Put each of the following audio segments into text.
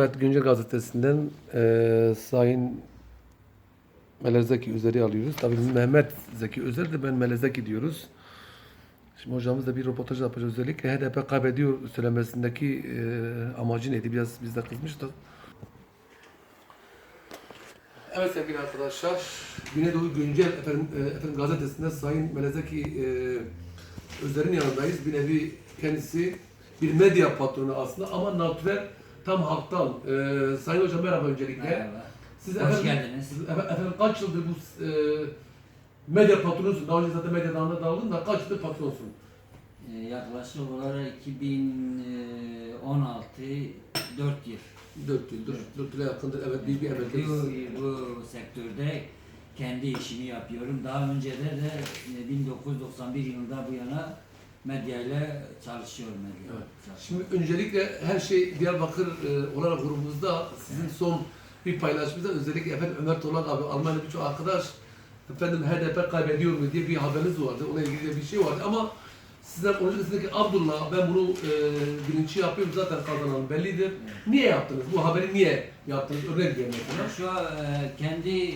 Evet, Güncel Gazetesi'nden eee Sayın Melez Zeki Özer'i alıyoruz. Tabii Mehmet Zeki Özer de ben Melez Zeki diyoruz. Şimdi hocamız da bir röportaj yapacak. Özellikle HDP kaybediyor söylemesindeki eee amacı neydi? Biraz biz de kızmıştık. Evet sevgili arkadaşlar, Güneydoğu Güncel efendim, eee, efendim gazetesinde Sayın Melez Zeki eee Özer'in yanındayız. Bir nevi kendisi bir medya patronu aslında ama natürel tam halktan. Ee, Sayın Hocam merhaba öncelikle. Merhaba. Siz Hoş efendim, geldiniz. siz efe- efendim kaç yıldır bu e, medya patronusun? Daha önce zaten medya dalında daldın da kaç yıldır patronsun? Ee, yaklaşık olarak 2016 4 yıl. 4 yıldır. 4 yıla yakındır. Evet bir bir emekleriz. Bu, bu sektörde kendi işimi yapıyorum. Daha önce de de e, 1991 yılında bu yana medyayla çalışıyorum. Medya. Evet. Şimdi öncelikle her şey Diyarbakır e, olarak grubumuzda sizin son bir paylaşımınızda özellikle efendim Ömer Tolak abi Almanya'da birçok arkadaş efendim HDP kaybediyor mu diye bir haberiniz vardı. Ona ilgili bir şey vardı ama sizler konuşmasındaki Abdullah ben bunu e, bilinçli yapıyorum zaten kazanan bellidir. Niye yaptınız? Bu haberi niye yaptınız? Örnek diyelim mesela. Şu an e, kendi e,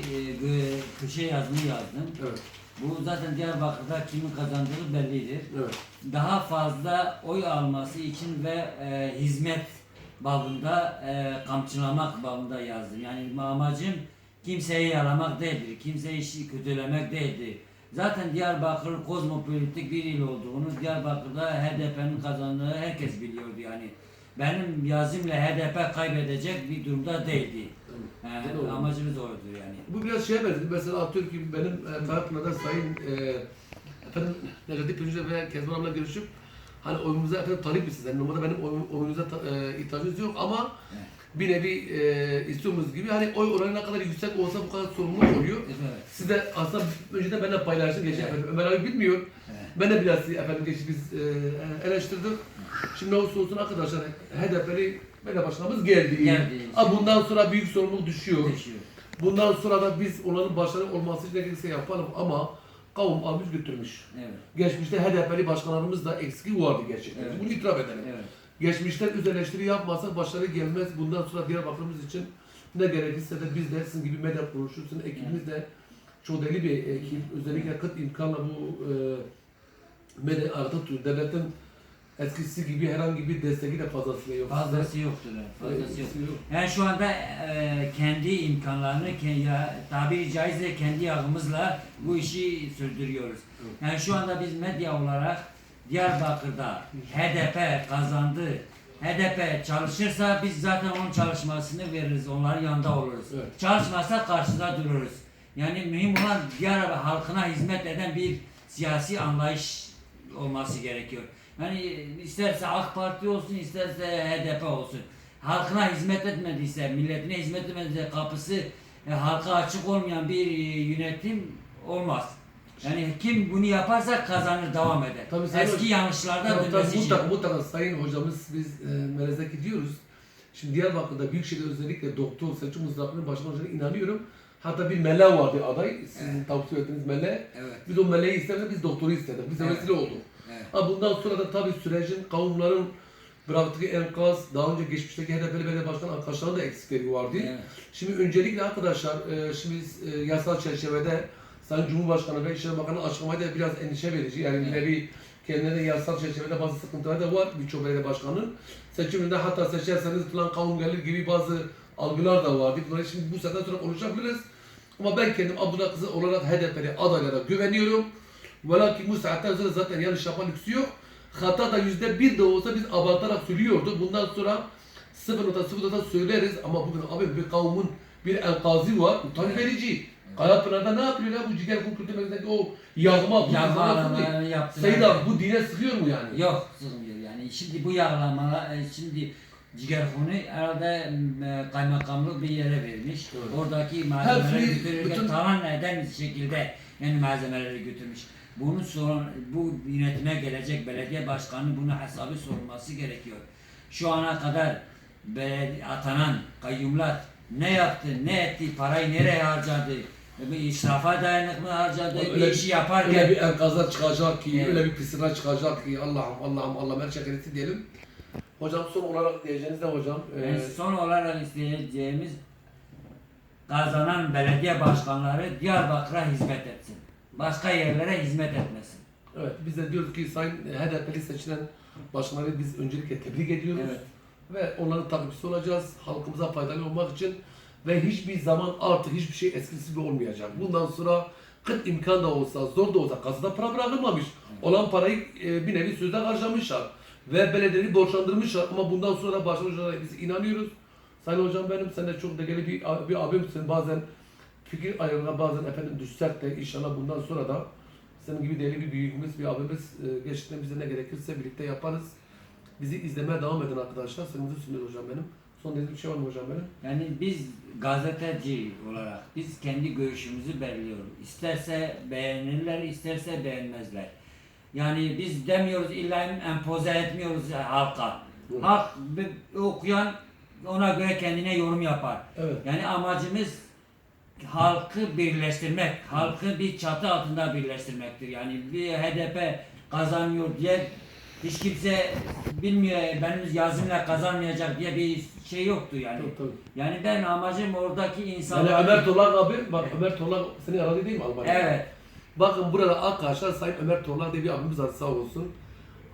köşe yazımı yazdım. Evet. Bu zaten Diyarbakır'da kimin kazandığı bellidir. Evet. daha fazla oy alması için ve e, hizmet babında e, kamçılamak babında yazdım. Yani amacım kimseyi yalamak değildir, kimseyi kötülemek değildir. Zaten Diyarbakır kozmopolitik bir il olduğunu, Diyarbakır'da HDP'nin kazandığı herkes biliyordu yani. Benim yazımla HDP kaybedecek bir durumda değildi. Evet. E, Doğru. amacımız oydu yani. Bu biraz şeye benziyor. Mesela ki benim e, Kayapınar'da Sayın e, efendim Necati Pirinç'le ve Kezban abla görüşüp hani oyumuza efendim talip misiniz? Yani normalde benim oy, oyunuza ta- e, ihtiyacınız yok ama Evet. bir nevi e, istiyoruz gibi. Hani oy oranı ne kadar yüksek olsa bu kadar sorumluluk oluyor. Evet. Siz de aslında önceden benimle paylaştın geçen Evet. Ömer abi bilmiyor. Evet. Ben de biraz efendim geçti biz e, eleştirdik. Şimdi olursa olsun arkadaşlar HDP'li belediye başkanımız geldi. Geldi. Ha, bundan sonra büyük sorumluluk düşüyor. Düşüyor. Bundan sonra da biz onların başarılı olması için gerekirse yapalım ama kavim almış götürmüş. Evet. Geçmişte HDP'li başkanlarımız da eksikliği vardı gerçekten. Evet. Bunu itiraf edelim. Evet. Geçmişten öz eleştiri yapmasak başarı gelmez. Bundan sonra Diyarbakır'ımız için ne gerekirse de biz de sizin gibi medya kuruluşusun, ekibimiz de çok deli bir ekip. Özellikle kıt imkanla bu e, arada tutuyor. Devletin eskisi gibi herhangi bir desteği de fazlasıyla yok. Fazlası yoktur. evet, Fazlası yok. Yok. Yani şu anda e, kendi imkanlarını, ke- ya, tabiri caizse kendi yağımızla bu işi sürdürüyoruz. Yani şu anda biz medya olarak Diyarbakır'da HDP kazandı. HDP çalışırsa biz zaten onun çalışmasını veririz, onların yanında oluruz. Evet. Çalışmazsa karşıda dururuz. Yani mühim olan Diyarbakır halkına hizmet eden bir siyasi anlayış olması gerekiyor. Yani isterse AK Parti olsun, isterse HDP olsun. Halkına hizmet etmediyse, milletine hizmet etmediyse kapısı e, halka açık olmayan bir e, yönetim olmaz. Yani kim bunu yaparsa kazanır, devam eder. Tabii sen- Eski yanlışlardan Tabii, tabii, dönmesi için. mutlaka, mutlaka Sayın Hocamız biz e, Melez'deki diyoruz. Şimdi Diyarbakır'da Büyükşehir'de özellikle Doktor Selçuk Muzaffer'in başkan olacağına inanıyorum. Hatta bir mele vardı aday. Sizin tavsiye ettiğiniz mele. Evet. Biz o meleği istemedik, biz doktoru istedik. Biz Evet. vesile oldu. Evet. Ha bundan sonra da tabii sürecin kavimlerin bıraktığı enkaz, daha önce geçmişteki HDP'li belediye başkan arkadaşların da eksikleri vardı. Evet. Şimdi öncelikle arkadaşlar, e, şimdi e, yasal çerçevede Sayın Cumhurbaşkanı ve İçişleri Bakanı açıklamayı da biraz endişe verici. Yani bir nevi kendilerine yasal çerçevede bazı sıkıntılar da var birçok belediye başkanının. Seçiminde hatta seçerseniz falan kavim gelir gibi bazı algılar da vardı. Bunları şimdi bu saatten sonra konuşabiliriz. Ama ben kendim Abdullah Kızı olarak HDP'li adaylara güveniyorum. Velakin bu saatten sonra zaten yanlış yapma lüksü yok. Hata da yüzde bir de olsa biz abartarak söylüyordu. Bundan sonra 0.0'da söyleriz ama bugün abi bir kavmin bir enkazı var. Utanç verici. Kayapınar'da ne yapıyor ya bu ciger kum kültür merkezindeki o yağma bu Yağma yaptılar. Sayın abi bu dine sıkıyor mu yani? Yok sıkmıyor yani. Şimdi bu yağlamalar, e, şimdi Cigerhunu herhalde e, kaymakamlık bir yere vermiş. Evet. Oradaki malzemeleri götürürken bütün- talan eden şekilde yani malzemeleri götürmüş. Bunu sorun, bu yönetime gelecek belediye başkanı buna hesabı sorulması gerekiyor. Şu ana kadar atanan kayyumlar ne yaptı, ne etti, parayı nereye harcadı, bir israfa dayanık mı harcadı, bir Öyle- işi yaparken Öyle bir enkazlar çıkacak ki, Evet. öyle bir pislikler çıkacak ki Allah'ım Allah'ım Allah'ım her şekerisi diyelim. Hocam son olarak diyeceğiniz ne hocam? Ee, Yani son olarak isteyeceğimiz kazanan belediye başkanları Diyarbakır'a hizmet etsin. Başka yerlere hizmet etmesin. evet biz de diyoruz ki Sayın HDP'li seçilen başkanları biz öncelikle tebrik ediyoruz. Evet. Ve onların takipçisi olacağız. Halkımıza faydalı olmak için. Ve hiçbir zaman artık hiçbir şey eskisi gibi olmayacak. Bundan sonra kıt imkan da olsa, zor da olsa kasada para bırakılmamış. Olan parayı e, bir nevi sözde harcamışlar. Ve belediyeyi borçlandırmışlar. Ama bundan sonra da başaracağına biz inanıyoruz. Sayın hocam benim, sen de çok değerli bir, bir abimsin. Bazen fikir ayrılığına bazen efendim düşsek de inşallah bundan sonra da senin gibi değerli bir büyüğümüz, bir abimiz e, gerçekten bize ne gerekirse birlikte yaparız. Bizi izlemeye devam edin arkadaşlar. Sınırınızı sunuyor hocam benim. Son dediğim bir şey var mı hocam benim? Yani biz gazeteci olarak biz kendi görüşümüzü belirliyoruz. İsterse beğenirler, isterse beğenmezler. Yani biz demiyoruz illa empoze etmiyoruz halka. Doğru. Halk okuyan ona göre kendine yorum yapar. Evet. Yani amacımız halkı birleştirmek, halkı bir çatı altında birleştirmektir. Yani bir HDP kazanıyor diye hiç kimse bilmiyor benim yazımla kazanmayacak diye bir şey yoktu yani. Tabii, tabii. Yani ben amacım oradaki Yani insanlar... Ömer Tolak abi, bak Ömer Tolak seni aradı değil mi Almanya'da? Evet. Bakın burada arkadaşlar Sayın Ömer Tolak diye bir abimiz var sağ olsun.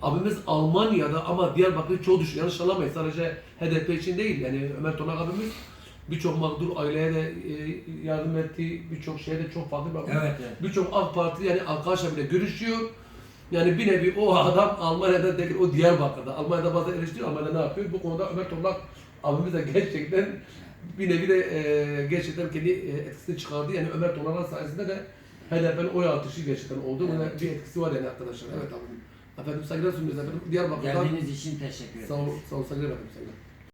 Abimiz Almanya'da ama Diyarbakır çoğu düşün. Yanlış anlamayın sadece HDP için değil. Yani Ömer Tolak abimiz birçok mağdur aileye de e, yardım etti. Birçok şeye de çok farklı abimiz. Evet, evet. Birçok AK Parti yani arkadaşla bile görüşüyor. Yani bir nevi o adam Almanya'da değil, o Diyarbakır'da. Almanya'da bazen eleştiriyor, Almanya'da ne yapıyor? Bu konuda Ömer Tolak abimiz de gerçekten bir nevi de e, gerçekten kendi e, etkisini çıkardı. Yani Ömer Tolak'ın sayesinde de HDP'nin oy artışı gerçekten oldu. Buna bir etkisi var yani arkadaşlar. Evet abim. Efendim saygılar sunuyoruz efendim. Diyarbakır'dan Geldiğiniz için teşekkür ederim. sağ ol, sağ ol saygılar efendim saygılar.